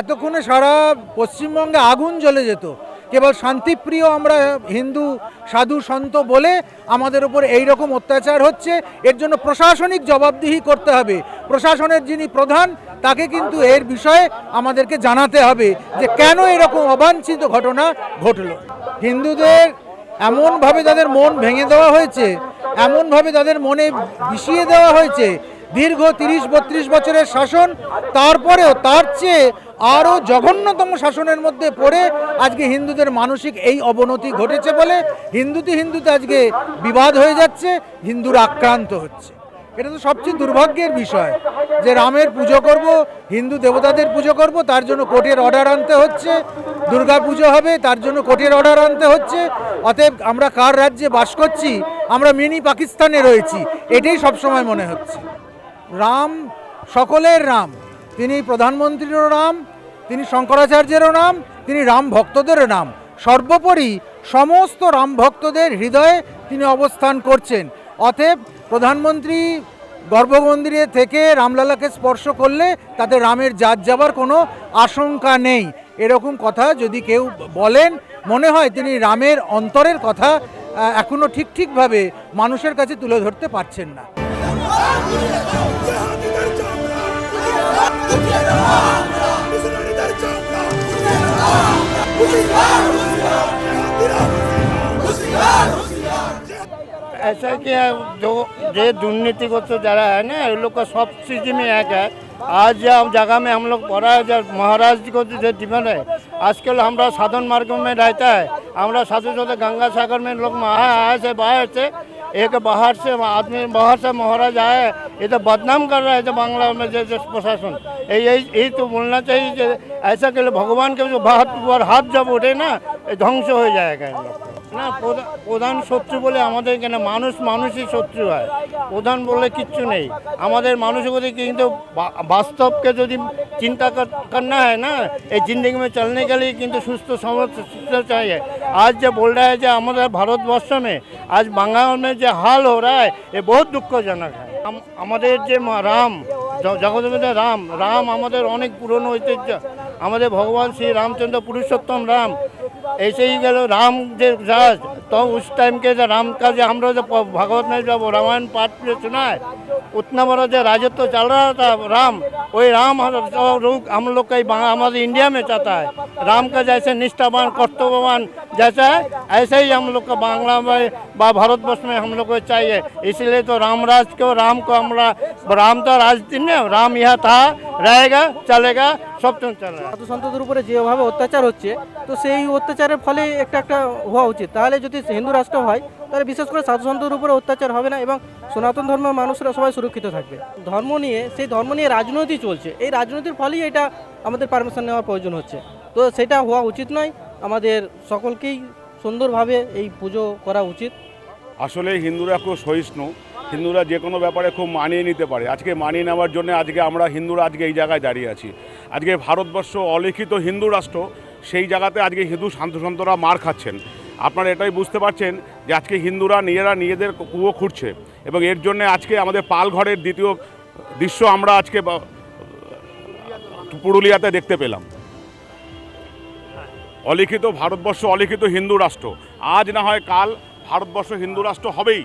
এতক্ষণে সারা পশ্চিমবঙ্গে আগুন জ্বলে যেত। কেবল শান্তিপ্রিয় আমরা হিন্দু, সাধু, সন্ত বলে আমাদের উপর এই রকম অত্যাচার হচ্ছে, এর জন্য প্রশাসনিক জবাবদিহি করতে হবে। প্রশাসনের যিনি প্রধান, তাকে কিন্তু এর বিষয়ে আমাদেরকে জানাতে হবে যে কেন এরকম অবাঞ্ছিত ঘটনা ঘটলো। হিন্দুদের এমনভাবে তাদের মন ভেঙে দেওয়া হয়েছে, এমনভাবে তাদের মনে বিষিয়ে দেওয়া হয়েছে। দীর্ঘ তিরিশ বত্রিশ বছরের শাসন, তারপরেও তার চেয়ে আরও জঘন্যতম শাসনের মধ্যে পড়ে আজকে হিন্দুদের মানসিক এই অবনতি ঘটেছে বলে হিন্দুতে হিন্দুতে আজকে বিবাদ হয়ে যাচ্ছে, হিন্দুরা আক্রান্ত হচ্ছে। এটা তো সবচেয়ে দুর্ভাগ্যের বিষয় যে রামের পুজো করব, হিন্দু দেবতাদের পুজো করব, তার জন্য কোর্টের অর্ডার আনতে হচ্ছে, দুর্গা পুজো হবে, তার জন্য কোর্টের অর্ডার আনতে হচ্ছে। অতএব আমরা কার রাজ্যে বাস করছি, আমরা মিনি পাকিস্তানে রয়েছি, এটাই সবসময় মনে হচ্ছে। রাম সকলের রাম। তিনি প্রধানমন্ত্রীরও নাম, তিনি শঙ্করাচার্যেরও নাম, তিনি রাম ভক্তদেরও নাম। সর্বোপরি সমস্ত রাম ভক্তদের হৃদয়ে তিনি অবস্থান করছেন। অতএব প্রধানমন্ত্রী গর্ভমন্দিরে থেকে রামলালাকে স্পর্শ করলে তাতে রামের জাত যাবার কোনো আশঙ্কা নেই। এরকম কথা যদি কেউ বলেন, মনে হয় তিনি রামের অন্তরের কথা এখনও এখনও ঠিক ঠিকভাবে মানুষের কাছে তুলে ধরতে পারছেন না। ऐसा कि जो ये दुर्नीतिग्रस्त जरा है ना ये लोग का सब चीज में एक है आज जब जगह में हम लोग पढ़ा है जब महाराज जी को जो डिमांड है आजकल हमारा साधन मार्ग में रहता है हमारा साधु साधु गंगा सागर में लोग वहाँ आए से बाहर से एक बाहर से आदमी बाहर से मोहरा जाए ये तो बदनाम कर रहा है जो बांग्ला में जो प्रशासन। यही यही तो बोलना चाहिए ऐसा के लिए भगवान के जो हाथ हाथ जब उठे ना ध्वंस हो जाएगा इन लोग। না প্রধান শত্রু বলে আমাদের কেন, মানুষ মানুষই শত্রু হয়। প্রধান বলে কিচ্ছু নেই। আমাদের মানুষের প্রতি কিন্তু বাস্তবকে যদি চিন্তা করনা হয় না, এই জিন্দগি মে চলने গেলেই কিন্তু সুস্থ সমস্ত চাই আজ যে बोल रहा যে আমাদের ভারতবর্ষ भारतवर्ष আজ आज যে হাল जो हाल हो रहा है ये আমাদের যে রাম জগৎপতি রাম রাম আমাদের অনেক পুরনো ঐতিহ্য। আমাদের ভগবান শ্রী রামচন্দ্র পুরুষোত্তম রাম ऐसे ही गए राम जे राज। तो उस टाइम के जो राम का जो हम लोग जो भागवत में जब रामायण पाठ जो सुना है उतना बड़ा जो राजत्व चल रहा था राम वही राम रूप हम लोग का हमारे इंडिया में चाहता है। राम का जैसे निष्ठावान कर्तव्यवान जैसा है ऐसे ही हम लोग का बांग्ला में बा भारतवर्ष में हम लोग को चाहिए। इसलिए तो रामराज को राम को हमारा राम तो राज राम यह था रहेगा चलेगा सब तुम चल रहा है সাধু সন্তদের উপরে যেভাবে অত্যাচার হচ্ছে তো সেই অত্যাচারের ফলে একটা একটা হওয়া উচিত তাহলে যদি হিন্দু রাষ্ট্র হয় তাহলে বিশেষ করে সাধু সন্তদের উপরে অত্যাচার হবে না এবং সনাতন ধর্মের মানুষরা সবাই সুরক্ষিত থাকবে ধর্ম নিয়ে সেই ধর্ম নিয়ে রাজনীতি চলছে এই রাজনীতির ফলেই এটা আমাদের পারমিশন নেওয়ার প্রয়োজন হচ্ছে তো সেটা হওয়া উচিত নয় আমাদের সকলকেই সুন্দরভাবে এই পুজো করা উচিত আসলে হিন্দুরা খুব সহিষ্ণু হিন্দুরা যে কোনো ব্যাপারে খুব মানিয়ে নিতে পারে। আজকে মানিয়ে নেওয়ার জন্য আজকে আমরা হিন্দুরা আজকে এই জায়গায় দাঁড়িয়ে আছি। আজকে ভারতবর্ষ অলিখিত হিন্দু রাষ্ট্র, সেই জায়গাতে আজকে হিন্দু শান্তসন্তরা মার খাচ্ছেন। আপনারা এটাই বুঝতে পারছেন যে আজকে হিন্দুরা নিজেরা নিজেদের কুয়ো খুঁড়ছে এবং এর জন্য আজকে আমাদের পালঘরের দ্বিতীয় দৃশ্য আমরা আজকে পুরুলিয়াতে দেখতে পেলাম। অলিখিত ভারতবর্ষ, অলিখিত হিন্দু রাষ্ট্র। আজ না হয় কাল ভারতবর্ষ হিন্দু রাষ্ট্র হবেই।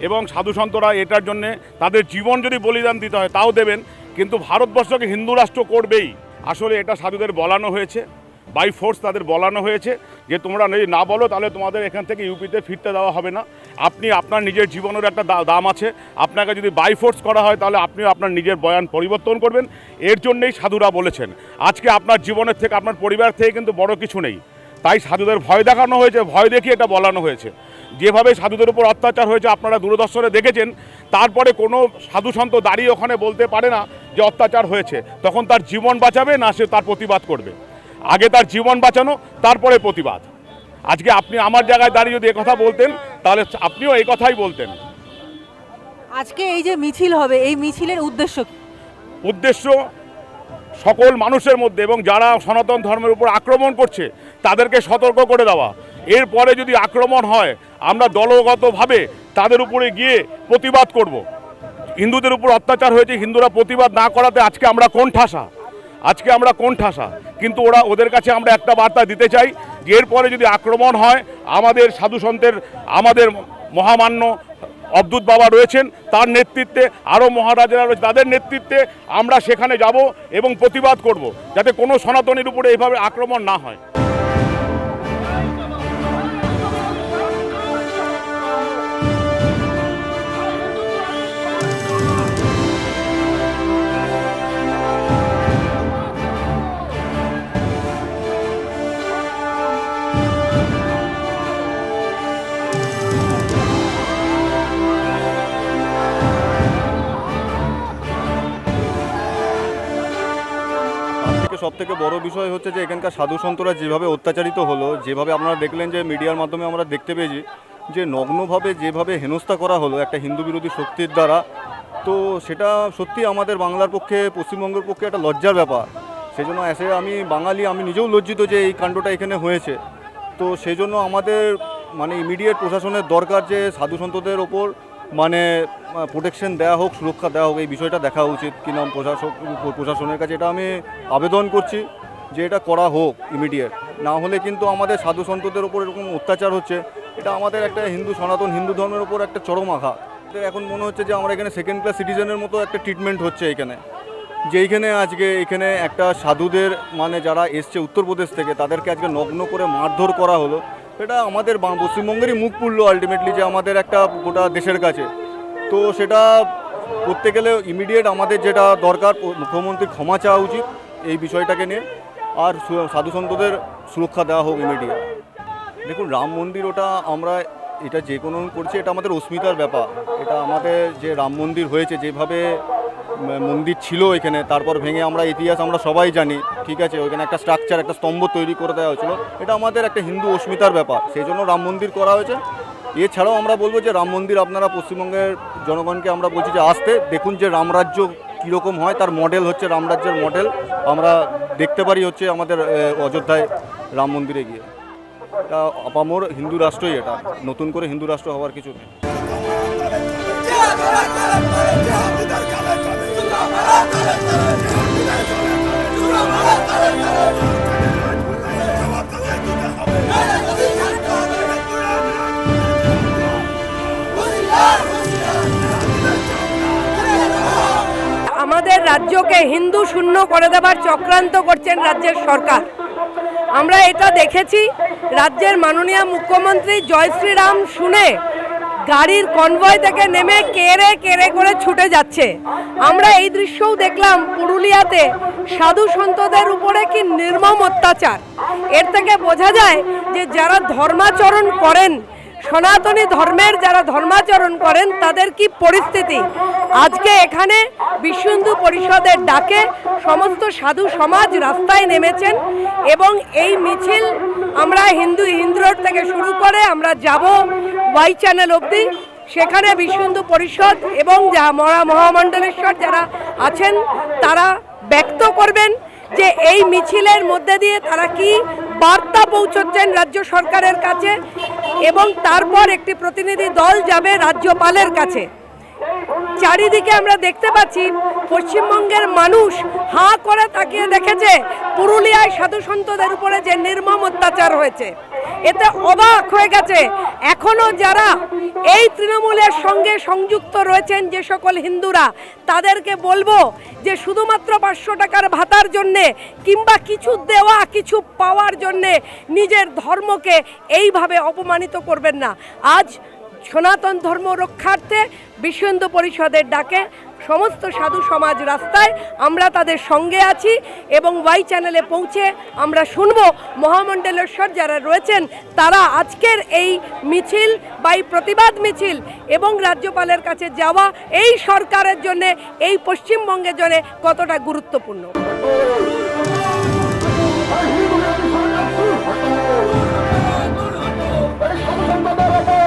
এবং সাধু সন্তরা এটার জন্যে তাদের জীবন যদি বলিদান দিতে হয়, তাও দেবেন। কিন্তু ভারতবর্ষকে হিন্দু রাষ্ট্র করবেই। আসলে এটা সাধুদের বলানো হয়েছে। বাই ফোর্স তাদের বলানো হয়েছে যে, তোমরা যদি না বলো, তাহলে তোমাদের এখান থেকে ইউপিতে ফিরতে দেওয়া হবে না। আপনি আপনার নিজের জীবনের একটা দাম আছে। আপনাকে যদি বাই ফোর্স করা হয়, তাহলে আপনিও আপনার নিজের বয়ান পরিবর্তন করবেন। এর জন্যেই সাধুরা বলেছেন, আজকে আপনার জীবনের থেকে, আপনার পরিবার থেকে কিন্তু বড় কিছু নেই। তাই সাধুদের ভয় দেখানো হয়েছে। ভয় দেখিয়ে এটা বলানো হয়েছে। যেভাবে সাধুদের উপর অত্যাচার হয়েছে আপনারা দূরদর্শনে দেখেছেন তারপরে কোনো সাধু সন্ত দাঁড়িয়ে ওখানে বলতে পারে না যে অত্যাচার হয়েছে। তখন তার জীবন বাঁচাবে না সে তার প্রতিবাদ করবে। আগে তার জীবন বাঁচানো তারপরে প্রতিবাদ। আজকে আপনি আমার জায়গায় দাঁড়িয়ে যদি কথা বলতেন তাহলে আপনিও এই কথাই বলতেন। আজকে এই যে মিছিল হবে এই মিছিলের উদ্দেশ্য উদ্দেশ্য সকল মানুষের মধ্যে এবং যারা সনাতন ধর্মের উপর আক্রমণ করছে তাদেরকে সতর্ক করে দেওয়া। এরপরে যদি আক্রমণ হয় আমরা দলগতভাবে তাদের উপরে গিয়ে প্রতিবাদ করব। হিন্দুদের উপর অত্যাচার হয়েছে, হিন্দুরা প্রতিবাদ না করাতে আজকে আমরা কোন ঠাসা আজকে আমরা কোন ঠাসা কিন্তু ওরা ওদের কাছে আমরা একটা বার্তা দিতে চাই যে এরপরে যদি আক্রমণ হয়, আমাদের সাধু সন্তের, আমাদের মহামান্য অবধূত বাবা রয়েছেন, তার নেতৃত্বে আরও মহারাজারা রয়েছে, তাদের নেতৃত্বে আমরা সেখানে যাব এবং প্রতিবাদ করব, যাতে কোনো সনাতনীর উপরে এভাবে আক্রমণ না হয়। থেকে সব থেকে বড় বিষয় হচ্ছে যে এখানকার সাধু সন্তরা যেভাবে অত্যাচারিত হলো, যেভাবে আপনারা দেখলেন যে মিডিয়ার মাধ্যমে আমরা দেখতে পেয়েছি যে নগ্নভাবে যেভাবে হেনস্থা করা হলো একটা হিন্দু বিরোধী শক্তির দ্বারা, তো সেটা সত্যি আমাদের বাংলার পক্ষে, পশ্চিমবঙ্গের পক্ষে একটা লজ্জার ব্যাপার। সেই জন্য এসে আমি বাঙালি, আমি নিজেও লজ্জিত যে এই কাণ্ডটা এখানে হয়েছে। তো সেই জন্য আমাদের মানে ইমিডিয়েট প্রশাসনের দরকার যে সাধু সন্তদের ওপর মানে প্রোটেকশন দেওয়া হোক, সুরক্ষা দেওয়া হোক, এই বিষয়টা দেখা উচিত কি নাম প্রশাসক, প্রশাসনের কাছে। এটা আমি আবেদন করছি যে এটা করা হোক ইমিডিয়েট না হলে কিন্তু আমাদের সাধু সন্তদের ওপর এরকম অত্যাচার হচ্ছে। এটা আমাদের একটা হিন্দু সনাতন, হিন্দু ধর্মের ওপর একটা চরম আঘাত। এখন মনে হচ্ছে যে আমরা এখানে সেকেন্ড ক্লাস সিটিজেনের মতো একটা ট্রিটমেন্ট হচ্ছে এখানে। যে এইখানে আজকে, এখানে একটা সাধুদের মানে যারা এসছে উত্তরপ্রদেশ থেকে, তাদেরকে আজকে নগ্ন করে মারধর করা হলো। এটা আমাদের পশ্চিমবঙ্গেরই মুখ পুড়লো আলটিমেটলি যে আমাদের একটা গোটা দেশের কাছে। তো সেটা করতে গেলে ইমিডিয়েট আমাদের যেটা দরকার মুখ্যমন্ত্রীর ক্ষমা চাওয়া উচিত এই বিষয়টাকে নিয়ে। আর সু- সাধু সন্তদের সুরক্ষা দেওয়া হোক ইমিডিয়েট দেখুন, রাম মন্দির ওটা আমরা, এটা যে কোনো করছি, এটা আমাদের অস্মিতার ব্যাপার। এটা আমাদের যে রাম মন্দির হয়েছে, যেভাবে মন্দির ছিল এখানে, তারপর ভেঙে আমরা ইতিহাস আমরা সবাই জানি, ঠিক আছে? ওইখানে একটা স্ট্রাকচার একটা স্তম্ভ তৈরি করে দেওয়া হয়েছিল। এটা আমাদের একটা হিন্দু অস্মিতার ব্যাপার। সেই জন্য রাম মন্দির করা হয়েছে। এছাড়াও আমরা বলব যে রাম মন্দির আপনারা পশ্চিমবঙ্গের জনগণকে আমরা বলছি যে আসতে। দেখুন যে রামরাজ্য কীরকম হয়, তার মডেল হচ্ছে রামরাজ্যের মডেল আমরা দেখতে পারি হচ্ছে আমাদের অযোধ্যায় রাম মন্দিরে গিয়ে। আপামর হিন্দু রাষ্ট্রই এটা। নতুন করে হিন্দু রাষ্ট্র হওয়ার কিছু নেই। আমাদের রাজ্যকে হিন্দু শূন্য করে দেবার চক্রান্ত করছেন রাজ্যের সরকার। আমরা এটা দেখেছি, রাজ্যের মাননীয় মুখ্যমন্ত্রী জয় শ্রীরাম শুনে গাড়ির কনভয় থেকে নেমে কেড়ে কেড়ে করে ছুটে যাচ্ছে। আমরা এই দৃশ্যও দেখলাম পুরুলিয়াতে সাধু সন্তদের উপরে কি নির্মম অত্যাচার। এর থেকে বোঝা যায় যে যারা ধর্মাচরণ করেন সনাতনী ধর্মের যারা ধর্মাচরণ করেন, তাদের কি পরিস্থিতি? আজকে এখানে বিশ্ব হিন্দু পরিষদের ডাকে সমস্ত সাধু সমাজ রাস্তায় নেমেছেন এবং এই মিছিল আমরা হিন্দু হিন্দুর থেকে শুরু করে আমরা যাব ওয়াই চ্যানেল অবধি। সেখানে বিশ্ব হিন্দু পরিষদ এবং যা মরা মহামণ্ডলেশ্বর যারা আছেন, তারা ব্যক্ত করবেন যে এই মিছিলের মধ্যে দিয়ে তারা কি বার্তা পৌঁছচ্ছেন রাজ্য সরকারের কাছে। এবং তারপর একটি প্রতিনিধি দল যাবে রাজ্যপালের কাছে। চারিদিকে আমরা দেখতে পাচ্ছি পশ্চিমবঙ্গের মানুষ হা করে তাকিয়ে দেখেছে। পুরুলিয়ায় সাধু সন্তদের উপরে যে নির্মম অত্যাচার হয়েছে। এতে অবাক হয়ে গেছে। এখনও যারা এই তৃণমূলের সঙ্গে সংযুক্ত রয়েছেন যে সকল হিন্দুরা, তাদেরকে বলব যে শুধুমাত্র পাঁচশো টাকার ভাতার জন্যে কিংবা কিছু দেওয়া, কিছু পাওয়ার জন্যে নিজের ধর্মকে এইভাবে অপমানিত করবেন না। আজ সনাতন ধর্ম রক্ষার্থে বিশ্ব হিন্দু পরিষদের ডাকে সমস্ত সাধু সমাজ রাস্তায় আমরা তাদের সঙ্গে আছি এবং ওয়াই চ্যানেলে পৌঁছে আমরা শুনব মহামণ্ডলেশ্বর যারা রয়েছেন, তারা আজকের এই মিছিল বা প্রতিবাদ মিছিল এবং রাজ্যপালের কাছে যাওয়া এই সরকারের জন্য, এই পশ্চিমবঙ্গের জন্য কতটা গুরুত্বপূর্ণ?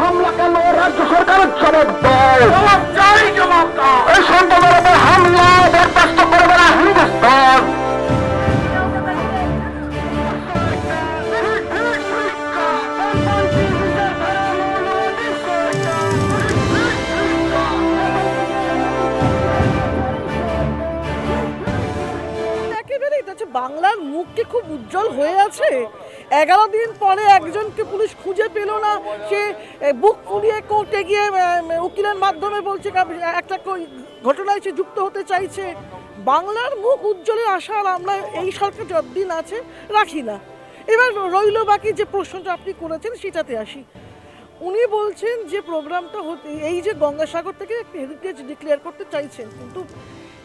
হামলা কেন হয়ে এগারো দিন পরে একজনকে পুলিশ খুঁজে পেল না। সে বুক ফুলিয়ে কোর্টে গিয়ে উকিলের মাধ্যমে বলছে একটা ঘটনায় সে যুক্ত হতে চাইছে। বাংলার মুখ উজ্জ্বলের আশা আর আমরা এই সরকার যতদিন আছে রাখি না। এবার রইল বাকি যে প্রশ্নটা আপনি করেছেন সেটাতে আসি। উনি বলছেন যে প্রোগ্রামটা হতে, এই যে গঙ্গাসাগর থেকে একটা হেরিটেজ ডিক্লেয়ার করতে চাইছেন, কিন্তু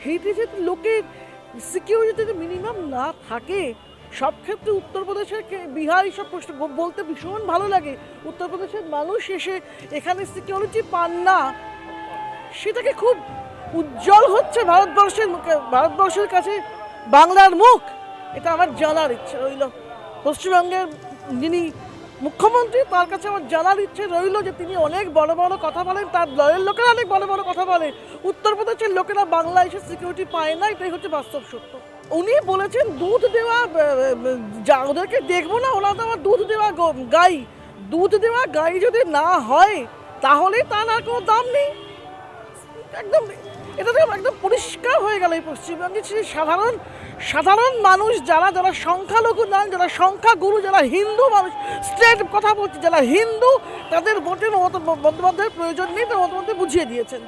হেরিটেজের লোকের সিকিউরিটি মিনিমাম না থাকে। সব ক্ষেত্রে উত্তরপ্রদেশের বিহার এইসব প্রশ্ন বলতে ভীষণ ভালো লাগে। উত্তরপ্রদেশের মানুষ এসে এখানে সিকিউরিটি পান না। সেটাকে খুব উজ্জ্বল হচ্ছে ভারতবর্ষের মুখে, ভারতবর্ষের কাছে। বাংলার মুখ, এটা আমার জানার ইচ্ছে রইল। পশ্চিমবঙ্গের যিনি মুখ্যমন্ত্রী, তার কাছে আমার জানার ইচ্ছে রইল যে তিনি অনেক বড় বড় কথা বলেন, তার দলের লোকেরা অনেক বড় বড় কথা বলে। উত্তরপ্রদেশের লোকেরা বাংলা এসে সিকিউরিটি পায় না, এটাই হচ্ছে বাস্তব সত্য। উনি বলেছেন দুধ দেওয়া যা ওদেরকে দেখব না, ওরা তো আমার দুধ দেওয়া গাই। দুধ দেওয়া গাই যদি না হয়, তাহলে তার আর কোনো দাম নেই। একদম, এটা তো একদম পরিষ্কার হয়ে গেল এই পশ্চিমবঙ্গে সাধারণ সাধারণ মানুষ যারা যারা সংখ্যালঘু নন যারা সংখ্যাগুরু, যারা হিন্দু মানুষ স্ট্রেট কথা বলছে, যারা হিন্দু, তাদের ভোটে মমতা বন্দ্যোপাধ্যায়ের প্রয়োজন নেই, তার বন্দ্যোপাধ্যায় বুঝিয়ে দিয়েছেন।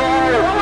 হামলা